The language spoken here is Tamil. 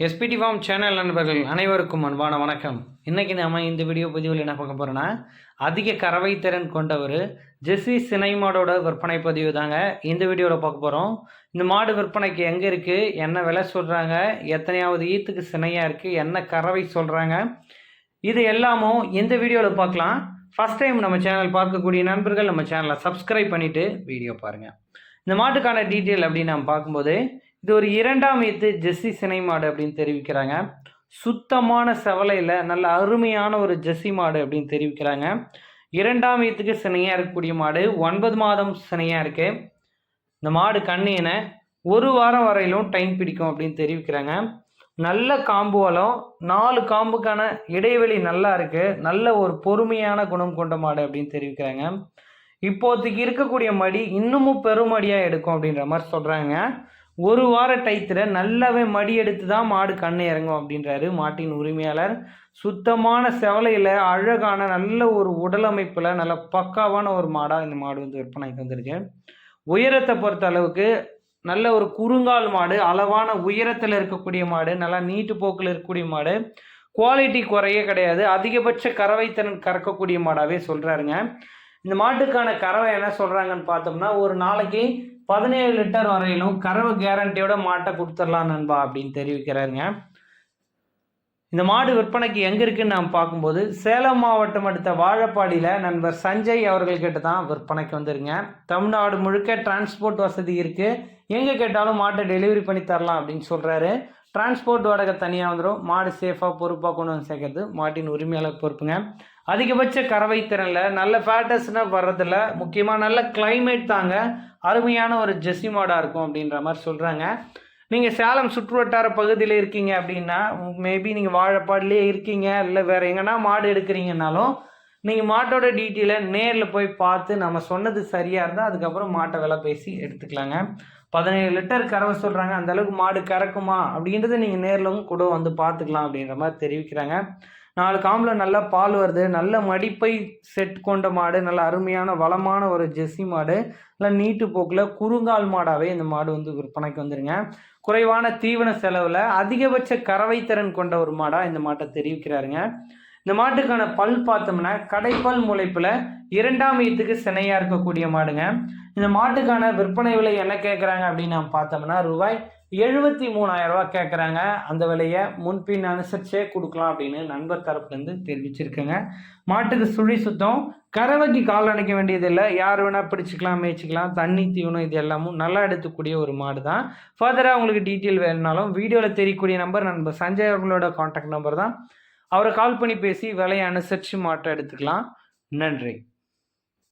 எஸ்பிடி ஃபார்ம் சேனல் நண்பர்கள் அனைவருக்கும் அன்பான வணக்கம். இன்றைக்கி நம்ம இந்த வீடியோ பதிவில் என்ன பார்க்க போகிறோன்னா அதிக கறவை திறன் கொண்ட ஒரு ஜெர்சி சினை மாடோட விற்பனை பதிவு தாங்க இந்த வீடியோவில் பார்க்க போகிறோம் இந்த மாடு விற்பனைக்கு எங்கே இருக்குது என்ன விலை சொல்கிறாங்க எத்தனையாவது ஈத்துக்கு சினையாக இருக்குது என்ன கறவை சொல்கிறாங்க இது எல்லாமும் இந்த வீடியோவில் பார்க்கலாம். ஃபஸ்ட் டைம் நம்ம சேனல் பார்க்கக்கூடிய நண்பர்கள் நம்ம சேனலை சப்ஸ்கிரைப் பண்ணிவிட்டு வீடியோ பாருங்கள் இந்த மாட்டுக்கான டீட்டெயில் அப்படின்னு நம்ம பார்க்கும்போது இது ஒரு இரண்டாம் ஈத்து ஜெஸ்ஸி சினை மாடு அப்படின்னு தெரிவிக்கிறாங்க. சுத்தமான செவலையில் நல்ல அருமையான ஒரு ஜெஸ்ஸி மாடு அப்படின்னு தெரிவிக்கிறாங்க. இரண்டாம் ஈத்துக்கு சினையாக இருக்கக்கூடிய மாடு ஒன்பது மாதம் சினையாக இருக்குது இந்த மாடு கண்ணியனை ஒரு வாரம் வரையிலும் டைம் பிடிக்கும் அப்படின்னு தெரிவிக்கிறாங்க. நல்ல காம்பு வளம் நாலு காம்புக்கான இடைவெளி நல்லா இருக்குது நல்ல ஒரு பொறுமையான குணம் கொண்ட மாடு அப்படின்னு தெரிவிக்கிறாங்க. இப்போதைக்கு இருக்கக்கூடிய மடி இன்னமும் பெருமடியாக எடுக்கும் அப்படின்ற மாதிரி சொல்கிறாங்க ஒரு வார டயத்தில் நல்லாவே மடி எடுத்து தான் மாடு கண்ணை இறங்கும் அப்படின்றாரு மாட்டின் உரிமையாளர். சுத்தமான செவலையில் அழகான நல்ல ஒரு உடலமைப்பில் நல்ல பக்காவான ஒரு மாடாக இந்த மாடு வந்து விற்பனைக்கு வந்திருக்கு. உயரத்தை பொறுத்த அளவுக்கு நல்ல ஒரு குறுங்கால் மாடு அளவான உயரத்தில் இருக்கக்கூடிய மாடு நல்லா நீட்டு போக்கில் இருக்கக்கூடிய மாடு. குவாலிட்டி குறையே கிடையாது. அதிகபட்ச கறவைத்திறன் கறக்கக்கூடிய மாடாகவே சொல்கிறாருங்க இந்த மாட்டுக்கான கறவை என்ன சொல்கிறாங்கன்னு பார்த்தோம்னா ஒரு நாளைக்கு பதினேழு லிட்டர் வரையிலும் கறவை கேரண்டியோட மாட்டை கொடுத்துடலாம் நண்பா அப்படின்னு தெரிவிக்கிறாருங்க. இந்த மாடு விற்பனைக்கு எங்கே இருக்குன்னு நாம் பார்க்கும்போது சேலம் மாவட்டம் அடுத்த வாழப்பாடியில் நண்பர் சஞ்சய் அவர்கள்கிட்ட தான் விற்பனைக்கு வந்துருங்க. தமிழ்நாடு முழுக்க டிரான்ஸ்போர்ட் வசதி இருக்குது எங்கே கேட்டாலும் மாட்டை டெலிவரி பண்ணி தரலாம் அப்படின்னு சொல்கிறாரு டிரான்ஸ்போர்ட் வாடகை தனியாக வந்துடும் மாடு சேஃபாக பொறுப்பாக கொண்டு வந்து சேர்க்கறது. மாட்டின் உரிமையாளர் பொறுப்புங்க. அதிகபட்ச கறவை திறனில் நல்ல ஃபேட்டஸ்னால் வர்றதில்ல. முக்கியமாக நல்ல கிளைமேட் தாங்க. அருமையான ஒரு ஜெஸ்ஸி மாடாக இருக்கும் அப்படின்ற மாதிரி சொல்கிறாங்க நீங்கள் சேலம் சுற்றுவட்டார பகுதியில் இருக்கீங்க அப்படின்னா மேபி நீங்கள் வாழைப்பாடிலே இருக்கீங்க இல்லை வேறு எங்கன்னா மாடு எடுக்கிறீங்கனாலும் நீங்கள் மாட்டோட டீட்டெயிலை நேரில் போய் பார்த்து நம்ம சொன்னது சரியாக இருந்தால் அதுக்கப்புறம் மாட்டை விலை பேசி எடுத்துக்கலாங்க. பதினேழு லிட்டர் கறவை சொல்கிறாங்க அந்தளவுக்கு மாடு கறக்குமா? அப்படின்றத நீங்கள் நேரிலும் கூட வந்து பார்த்துக்கலாம் அப்படின்ற மாதிரி தெரிவிக்கிறாங்க. நாலு காம்பில் நல்லா பால் வருது. நல்ல மடிப்பை செட் கொண்ட மாடு. நல்ல அருமையான வளமான ஒரு ஜெஸ்ஸி மாடு. நல்லா நீட்டு போக்கில் குறுங்கால் மாடாகவே இந்த மாடு வந்து விற்பனைக்கு வந்துருங்க. குறைவான தீவன செலவில் அதிகபட்ச கறவை திறன் கொண்ட ஒரு மாடாக இந்த மாட்டை தெரிவிக்கிறாருங்க. இந்த மாட்டுக்கான பல் பார்த்தோம்னா கடைப்பல் முளைப்பில் இரண்டாம் ஈத்துக்கு சினையாக இருக்கக்கூடிய மாடுங்க. இந்த மாட்டுக்கான விற்பனை விலை என்ன கேட்குறாங்க அப்படின்னு நம்ம பார்த்தோம்னா ரூபாய் எழுபத்தி மூணாயிரம் ரூபா கேட்குறாங்க அந்த விலையை முன்பின் அனுசரிச்சே கொடுக்கலாம் அப்படின்னு நண்பர் தரப்புலேருந்து தெரிவிச்சிருக்கேங்க. மாட்டுக்கு சுழி சுத்தம் கறவைக்கு கால் அணைக்க வேண்டியதில்லை யார் வேணால் பிடிச்சிக்கலாம் மேய்ச்சிக்கலாம். தண்ணி தீவனம் இது எல்லாமும் நல்லா எடுத்துக்கூடிய ஒரு மாடு தான் ஃபர்தராக உங்களுக்கு டீட்டெயில் வேணுனாலும் வீடியோவில் தெரியக்கூடிய நம்பர் நண்பர் சஞ்சய் அவர்களோட காண்டாக்ட் நம்பர் தான். அவரை கால் பண்ணி பேசி விலையை அனுசரித்து மாற்ற எடுத்துக்கலாம். நன்றி.